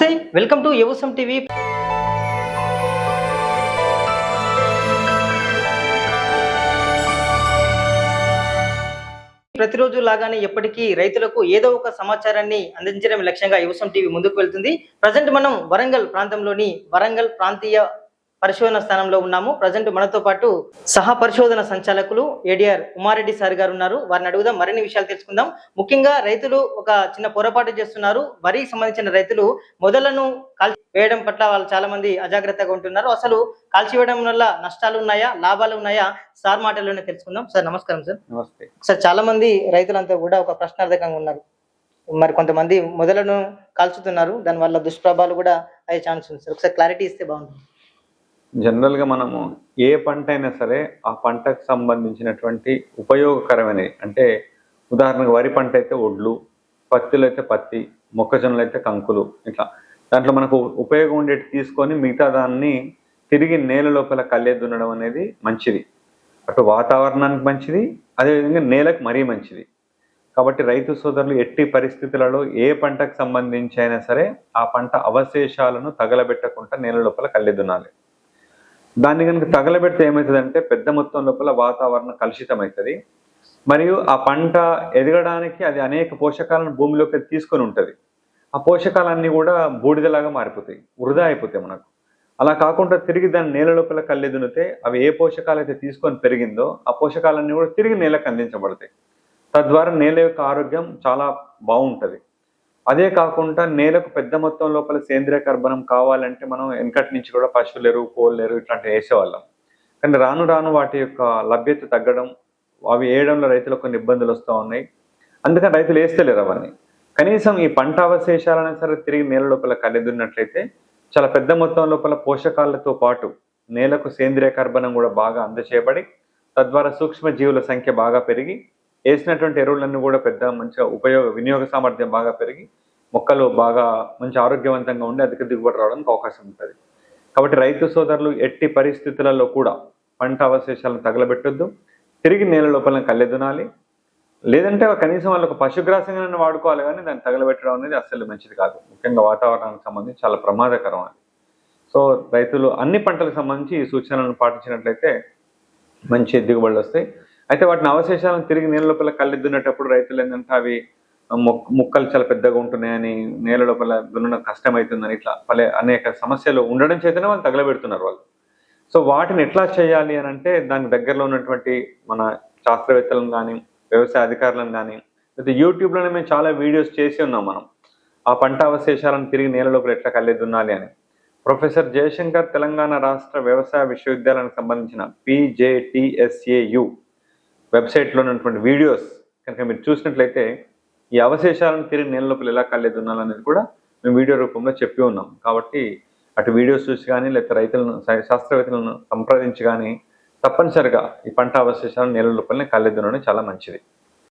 నమస్తే welcome to యువసం TV. ప్రతిరోజు లాగానే ఎప్పటికీ రైతులకు ఏదో ఒక సమాచారాన్ని అందించడం లక్ష్యంగా యువసం టీవీ ముందుకు వెళ్తుంది. ప్రజెంట్ మనం వరంగల్ ప్రాంతంలోని వరంగల్ ప్రాంతీయ పరిశోధన స్థానంలో ఉన్నాము. ప్రజెంట్ మనతో పాటు సహ పరిశోధన సంచాలకులు ఏడిఆర్ ఉమారెడ్డి సార్ గారు ఉన్నారు. వారిని అడుగుదాం మరిన్ని విషయాలు తెలుసుకుందాం. ముఖ్యంగా రైతులు ఒక చిన్న పొరపాటు చేస్తున్నారు. వరికి సంబంధించిన రైతులు మొదలను కాల్చి వేయడం పట్ల వాళ్ళు చాలా మంది అజాగ్రత్తగా ఉంటున్నారు. అసలు కాల్చివేయడం వల్ల నష్టాలు ఉన్నాయా లాభాలు ఉన్నాయా? సార్ మాటల్లోనే తెలుసుకుందాం. సార్ నమస్కారం సార్. నమస్తే. సార్ చాలా మంది రైతులంతా కూడా ఒక ప్రశ్నార్థకంగా ఉన్నారు. మరి కొంతమంది మొదలను కాల్చుతున్నారు. దానివల్ల దుష్ప్రభావాలు కూడా అయ్యే ఛాన్స్ ఉంది. సార్ ఒకసారి క్లారిటీ ఇస్తే బాగుంటుంది. జనరల్గా మనము ఏ పంట అయినా సరే ఆ పంటకు సంబంధించినటువంటి ఉపయోగకరమైనవి అంటే ఉదాహరణకు వరి పంట అయితే ఒడ్లు పత్తిలో అయితే పత్తి మొక్కజొన్నలు అయితే కంకులు ఇట్లా. దాంట్లో మనకు ఉపయోగం ఉండేటి తీసుకొని మిగతా దాన్ని తిరిగి నేల లోపల కళ్ళే దున్నడం అనేది మంచిది. అటు వాతావరణానికి మంచిది అదేవిధంగా నేలకు మరీ మంచిది. కాబట్టి రైతు సోదరులు ఎట్టి పరిస్థితులలో ఏ పంటకు సంబంధించి అయినా సరే ఆ పంట అవశేషాలను తగలబెట్టకుండా నేల లోపల కళ్ళే దున్నాలి. దాన్ని కనుక తగలబెడితే ఏమవుతుందంటే పెద్ద మొత్తం లోపల వాతావరణం కలుషితం అవుతుంది మరియు ఆ పంట ఎదగడానికి అది అనేక పోషకాలను భూమిలోకి తీసుకొని ఉంటుంది. ఆ పోషకాలన్నీ కూడా బూడిదలాగా మారిపోతాయి వృధా అయిపోతాయి మనకు. అలా కాకుండా తిరిగి దాన్ని నేల లోపల కళ్ళె అవి ఏ పోషకాలు అయితే తీసుకొని పెరిగిందో ఆ పోషకాలన్నీ కూడా తిరిగి నేలకు అందించబడతాయి. తద్వారా నేల యొక్క ఆరోగ్యం చాలా బాగుంటుంది. అదే కాకుండా నేలకు పెద్ద మొత్తం లోపల సేంద్రియ కర్బనం కావాలంటే మనం వెనకటి నుంచి కూడా పశువులు ఎరువు కోళ్ళు ఎరువు ఇట్లాంటివి వేసేవాళ్ళం. కానీ రాను రాను వాటి యొక్క లభ్యత తగ్గడం అవి వేయడంలో రైతులకు కొన్ని ఇబ్బందులు వస్తూ ఉన్నాయి. అందుకని రైతులు వేస్తలేరు అవన్నీ. కనీసం ఈ పంట అవశేషాలైనా సరే తిరిగి నేల లోపల కలిదున్నట్లయితే చాలా పెద్ద మొత్తం లోపల పోషకాలతో పాటు నేలకు సేంద్రియ కర్బనం కూడా బాగా అందచేయబడి తద్వారా సూక్ష్మ జీవుల సంఖ్య బాగా పెరిగి వేసినటువంటి ఎరువులన్నీ కూడా పెద్ద మంచిగా ఉపయోగ వినియోగ సామర్థ్యం బాగా పెరిగి మొక్కలు బాగా మంచి ఆరోగ్యవంతంగా ఉండి అధిక దిగుబడి రావడానికి అవకాశం ఉంటుంది. కాబట్టి రైతు సోదరులు ఎట్టి పరిస్థితులలో కూడా పంట అవశేషాలను తగలబెట్టొద్దు. తిరిగి నేల లోపల కళ్ళెదునాలి లేదంటే కనీసం వాళ్ళకు పశుగ్రాసంగా వాడుకోవాలి కానీ దాన్ని తగలబెట్టడం అనేది అస్సలు మంచిది కాదు. ముఖ్యంగా వాతావరణానికి సంబంధించి చాలా ప్రమాదకరం అది. సో రైతులు అన్ని పంటలకు సంబంధించి ఈ సూచనలను పాటించినట్లయితే మంచి దిగుబడులు వస్తాయి. అయితే వాటిని అవశేషాలను తిరిగి నేల లోపల కళ్ళెద్దునేటప్పుడు రైతులు ఏంటంటే అవి ముక్కలు చాలా పెద్దగా ఉంటున్నాయని నేల లోపల దున్నడం కష్టమవుతుందని ఇట్లా పలే అనేక సమస్యలు ఉండడం చేతనే వాళ్ళు తగలబెడుతున్నారు వాళ్ళు. సో వాటిని ఎట్లా చేయాలి అని అంటే దానికి దగ్గరలో ఉన్నటువంటి మన శాస్త్రవేత్తలను కానీ వ్యవసాయ అధికారులను కానీ లేదా యూట్యూబ్లోనే మేము చాలా వీడియోస్ చేసి ఉన్నాం మనం. ఆ పంట అవశేషాలను తిరిగి నేల లోపల ఎట్లా కళ్ళే అని. ప్రొఫెసర్ జయశంకర్ తెలంగాణ రాష్ట్ర వ్యవసాయ విశ్వవిద్యాలయానికి సంబంధించిన పిజేటిఎస్ఏయు వెబ్సైట్లో ఉన్నటువంటి వీడియోస్ కనుక మీరు చూసినట్లయితే ఈ అవశేషాలను తిరిగి నేల లోపల ఎలా కళ్ళే దున్నాలనేది కూడా మేము వీడియో రూపంలో చెప్పి ఉన్నాం. కాబట్టి అటు వీడియోస్ చూసి కానీ లేకపోతే రైతులను శాస్త్రవేత్తలను సంప్రదించి కానీ తప్పనిసరిగా ఈ పంట అవశేషాలను నేల లోపలనే కళ్ళె చాలా మంచిది.